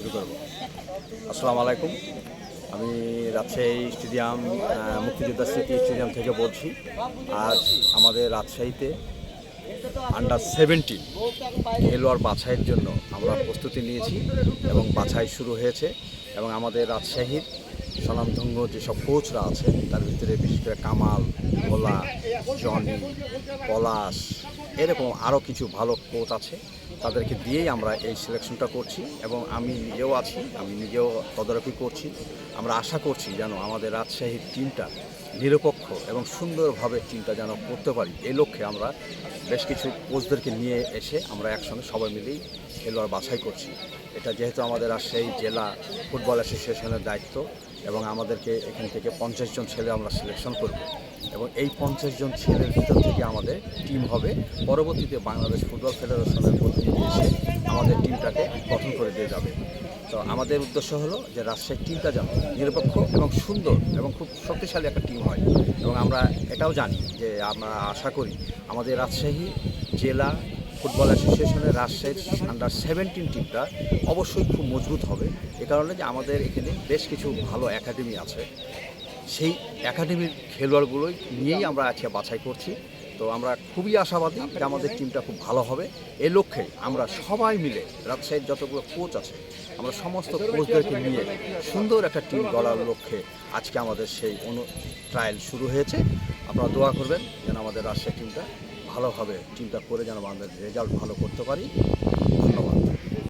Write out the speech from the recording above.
শুরু করব। আসসালামু আলাইকুম। আমি রাজশাহী স্টেডিয়াম মুক্তিযোদ্ধা স্মৃতি স্টেডিয়াম থেকে বলছি, আজ আমাদের রাজশাহীতে আন্ডার সেভেন্টিন খেলোয়াড় বাছাইয়ের জন্য আমরা প্রস্তুতি নিয়েছি এবং বাছাই শুরু হয়েছে এবং আমাদের রাজশাহীর স্বনামধন্য যেসব কোচরা আছে তার ভিতরে বিশেষ করে কামাল, ভোলা, জনি, পলাশ এরকম আরও কিছু ভালো কোচ আছে তাদেরকে দিয়েই আমরা এই সিলেকশনটা করছি এবং আমি নিজেও আছি, আমি নিজেও তদারকি করছি। আমরা আশা করছি যেন আমাদের রাজশাহীর টিমটা নিরপেক্ষ এবং সুন্দরভাবে টিমটা যেন করতে পারি। এই লক্ষ্যে আমরা বেশ কিছু কোচদেরকে নিয়ে এসে আমরা একসঙ্গে সবাই মিলেই খেলোয়াড় বাছাই করছি। এটা যেহেতু আমাদের রাজশাহী জেলা ফুটবল অ্যাসোসিয়েশনের দায়িত্ব এবং আমাদেরকে এখান থেকে পঞ্চাশ জন ছেলে আমরা সিলেকশন করব এবং এই পঞ্চাশ জন ছেলের ভিতর থেকে আমাদের টিম হবে পরবর্তীতে বাংলাদেশ ফুটবল ফেডারেশনের প্রতিনিধি এসে আমাদের টিমটাকে গঠন করে দিয়ে যাবে। তো আমাদের উদ্দেশ্য হলো যে রাজশাহীর টিমটা যেন নিরপেক্ষ এবং সুন্দর এবং খুব শক্তিশালী একটা টিম হয়। এবং আমরা এটাও জানি যে আমরা আশা করি আমাদের রাজশাহী জেলা ফুটবল অ্যাসোসিয়েশনের রাজশাহীর আন্ডার সেভেন্টিন টিমটা অবশ্যই খুব মজবুত হবে। এ কারণে যে আমাদের এখানে বেশ কিছু ভালো একাডেমি আছে। সেই একাডেমির খেলোয়াড়গুলোই নিয়েই আমরা আজকে বাছাই করছি। তো আমরা খুবই আশাবাদী যে আমাদের টিমটা খুব ভালো হবে। এ লক্ষ্যে আমরা সবাই মিলে রাজশাহীর যতগুলো কোচ আছে, আমরা সমস্ত কোচদেরকে নিয়ে সুন্দর একটা টিম গড়ার লক্ষ্যে আজকে আমাদের সেই অনু ট্রায়াল শুরু হয়েছে। আপনারা দোয়া করবেন যেন আমাদের রাজশাহী টিমটা ভালোভাবে টিমটা করে যেন আমাদের রেজাল্ট ভালো করতে পারি।